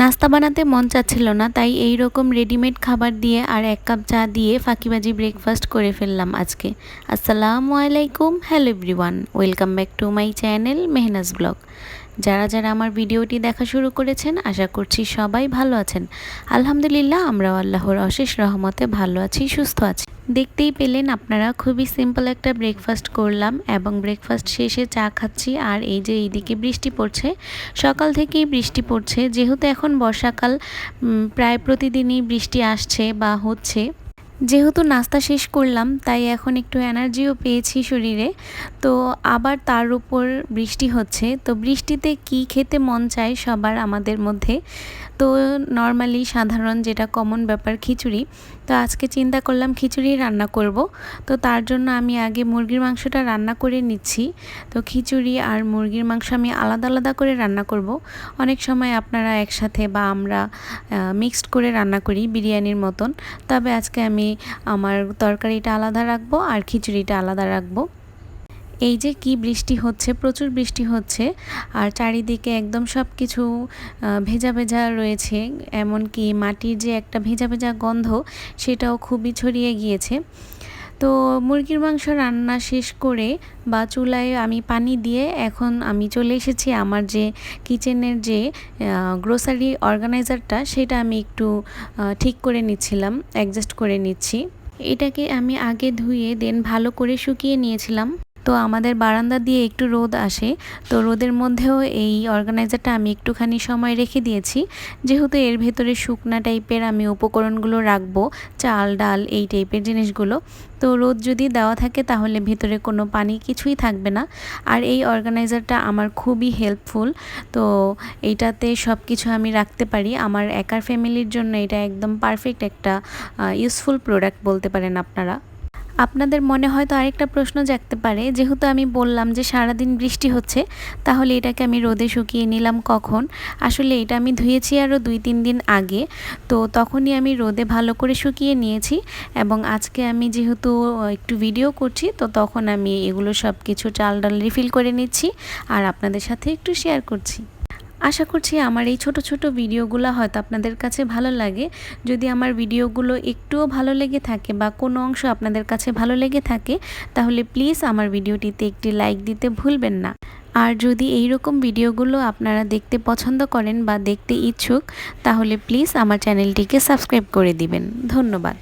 নাস্তা বানাতে মন চাচ্ছিল না, তাই এই রকম রেডিমেড খাবার দিয়ে আর এক কাপ চা দিয়ে ফাঁকিবাজি ব্রেকফাস্ট করে ফেললাম আজকে। আসসালামু আলাইকুম hello everyone welcome back to my channel Mehnaz blog. যারা যারা আমার ভিডিওটি দেখা শুরু করেছেন, আশা করছি সবাই ভালো আছেন। আলহামদুলিল্লাহ, আমরাও আল্লাহর অশেষ রহমতে ভালো আছি, সুস্থ আছি। দেখতেই পেলেন আপনারা খুবই সিম্পল একটা ব্রেকফাস্ট করলাম এবং ব্রেকফাস্ট শেষে চা খাচ্ছি আর এই যে এইদিকে বৃষ্টি পড়ছে। সকাল থেকেই বৃষ্টি পড়ছে, যেহেতু এখন বর্ষাকাল প্রায় প্রতিদিনই বৃষ্টি আসছে বা হচ্ছে। যেহেতু নাস্তা শেষ করলাম, তাই এখন একটু এনার্জিও পেয়েছি শরীরে। তো আবার তার উপর বৃষ্টি হচ্ছে। তো বৃষ্টিতে কি খেতে মন চায় সবার আমাদের মধ্যে? তো নর্মালি সাধারণ যেটা কমন ব্যাপার খিচুড়ি। তো আজকে চিন্তা করলাম খিচুড়ি রান্না করব। তো তার জন্য আমি আগে মুরগির মাংসটা রান্না করে নিচ্ছি। তো খিচুড়ি আর মুরগির মাংস আমি আলাদা আলাদা করে রান্না করব। অনেক সময় আপনারা একসাথে বা আমরা মিক্সড করে রান্না করি বিরিয়ানির মতন। তবে আজকে আমি আমার তরকারিটা আলাদা রাখব আর খিচুড়িটা আলাদা রাখব। এই যে কি বৃষ্টি হচ্ছে, প্রচুর বৃষ্টি হচ্ছে আর চারিদিকে একদম সব কিছু ভেজা ভেজা রয়েছে, এমনকি মাটির যে একটা ভেজা ভেজা গন্ধ সেটাও খুবই ছড়িয়ে গিয়েছে। তো মুরগির মাংস রান্না শেষ করে বা চুলায় আমি পানি দিয়ে এখন আমি চলে এসেছি আমার যে কিচেনের যে গ্রোসারি অর্গানাইজারটা সেটা আমি একটু ঠিক করে নিচ্ছিলাম অ্যাডজাস্ট করে নিচ্ছি। এটাকে আমি আগে ধুয়ে দেন ভালো করে শুকিয়ে নিয়েছিলাম। তো আমাদের বারান্দা দিয়ে একটু রোদ আসে। তো রোদের মধ্যেও এই অর্গানাইজারটা আমি একটুখানি সময় রেখে দিয়েছি। যেহেতু এর ভেতরে শুকনা টাইপের আমি উপকরণগুলো রাখব, চাল, ডাল এই টাইপের জিনিসগুলো। তো রোদ যদি দেওয়া থাকে তাহলে ভেতরে কোনো পানি কিছুই থাকবে না। আর এই অর্গানাইজারটা আমার খুবই হেল্পফুল। তো এইটাতে সব কিছু আমি রাখতে পারি। আমার একার ফ্যামিলির জন্য এটা একদম পারফেক্ট একটা ইউজফুল প্রোডাক্ট বলতে পারেন আপনারা। আপনাদের মনে হয়তো আরেকটা প্রশ্ন জাগতে পারে। যেহেতু আমি বললাম যে সারাদিন বৃষ্টি হচ্ছে, তাহলে এটাকে আমি রোদে শুকিয়ে নিলাম কখন? আসলে এটা আমি ধুয়েছি আরও দুই তিন দিন আগে। তো তখনই আমি রোদে ভালো করে শুকিয়ে নিয়েছি এবং আজকে আমি যেহেতু একটু ভিডিও করছি, তো তখন আমি এগুলো সব কিছু চাল ডাল রিফিল করে নিচ্ছি আর আপনাদের সাথে একটু শেয়ার করছি। আশা করছি আমার এই ছোট ছোট ভিডিওগুলো হয়তো আপনাদের কাছে ভালো লাগে। যদি আমার ভিডিওগুলো একটুও ভালো লেগে থাকে বা কোনো অংশ আপনাদের কাছে ভালো লেগে থাকে, তাহলে প্লিজ আমার ভিডিওটিতে একটি লাইক দিতে ভুলবেন না। আর যদি এই রকম ভিডিওগুলো আপনারা দেখতে পছন্দ করেন বা দেখতে ইচ্ছুক, তাহলে প্লিজ আমার চ্যানেলটিকে সাবস্ক্রাইব করে দিবেন। ধন্যবাদ।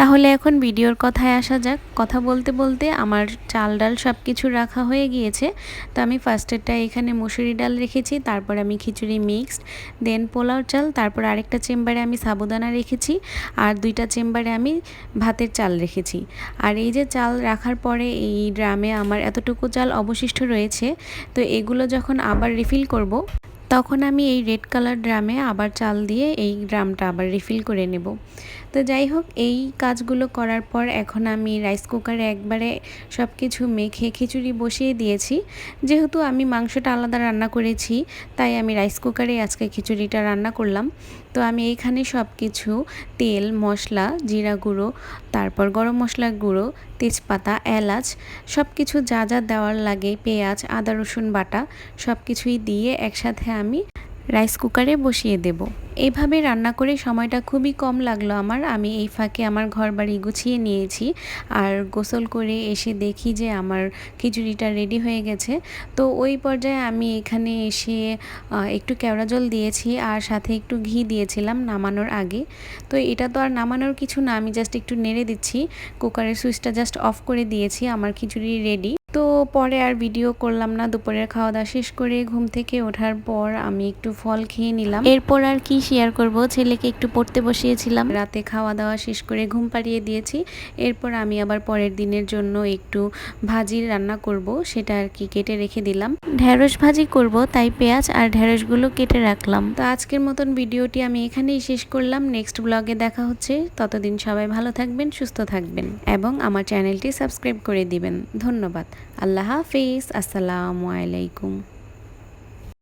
তাহলে এখন ভিডিওর কথায় আসা যাক। কথা বলতে বলতে আমার চাল ডাল সব কিছু রাখা হয়ে গিয়েছে। তো আমি ফার্স্টেরটা এখানে মুসুরি ডাল রেখেছি, তারপর আমি খিচুড়ি মিক্সড দেন পোলাও চাল, তারপর আরেকটা চেম্বারে আমি সাবুদানা রেখেছি, আর দুইটা চেম্বারে আমি ভাতের চাল রেখেছি। আর এই যে চাল রাখার পরে এই ড্রামে আমার এতটুকু চাল অবশিষ্ট রয়েছে, তো এগুলো যখন আবার রিফিল করব তখন আমি এই রেড কালার ড্রামে আবার চাল দিয়ে এই ড্রামটা আবার রিফিল করে নেব। তো যাই হোক, এই কাজগুলো করার পর এখন আমি রাইস কুকারে একবারে সব কিছু মেখে খিচুড়ি বসিয়ে দিয়েছি। যেহেতু আমি মাংসটা আলাদা রান্না করেছি, তাই আমি রাইস কুকারে আজকে খিচুড়িটা রান্না করলাম। তো আমি এইখানে সব কিছু তেল, মশলা, জিরা গুঁড়ো, তারপর গরম মশলা গুঁড়ো, তেজপাতা, এলাচ সব কিছু যা যা দেওয়ার লাগে, পেঁয়াজ, আদা, রসুন বাটা সব কিছুই দিয়ে একসাথে আমি রাইস কুকারে বসিয়ে দেব। এইভাবে রান্না করে সময়টা খুবই কম লাগল আমার। আমি এই ফাঁকে আমার ঘর বাড়ি গুছিয়ে নিয়েছি আর গোসল করে এসে দেখি যে আমার খিচুড়িটা রেডি হয়ে গেছে। তো ওই পর্যায়ে আমি এখানে এসে একটু কেওড়া জল দিয়েছি আর সাথে একটু ঘি দিয়েছিলাম নামানোর আগে। তো এটা তো আর নামানোর কিছু না, আমি জাস্ট একটু নেড়ে দিচ্ছি। কুকারের সুইচটা জাস্ট অফ করে দিয়েছি, আমার খিচুড়ি রেডি তো পরে আর ভিডিও করলাম না, দুপুরের খাওয়া দাওয়া শেষ করে ঘুম থেকে ওঠার পর আমি একটু ফল খেয়ে নিলাম। এরপর আর কি শেয়ার করব। ছেলেকে একটু পড়তে বসিয়েছিলাম। রাতে খাওয়া দাওয়া শেষ করে ঘুম পাড়িয়ে দিয়েছি। এরপর আমি আবার পরের দিনের জন্য একটু ভাজি রান্না করব সেটা আর কি কেটে রেখে দিলাম। ঢেঁড়স ভাজি করব তাই পেঁয়াজ আর ঢেঁড়সগুলো কেটে রাখলাম। তো আজকের মতন ভিডিওটি আমি এখানেই শেষ করলাম। নেক্সট ব্লগে দেখা হচ্ছে। ততদিন সবাই ভালো থাকবেন সুস্থ থাকবেন এবং আমার চ্যানেলটি সাবস্ক্রাইব করে দিবেন। ধন্যবাদ। আল্লাহ হাফিজ। আসসালামু আলাইকুম।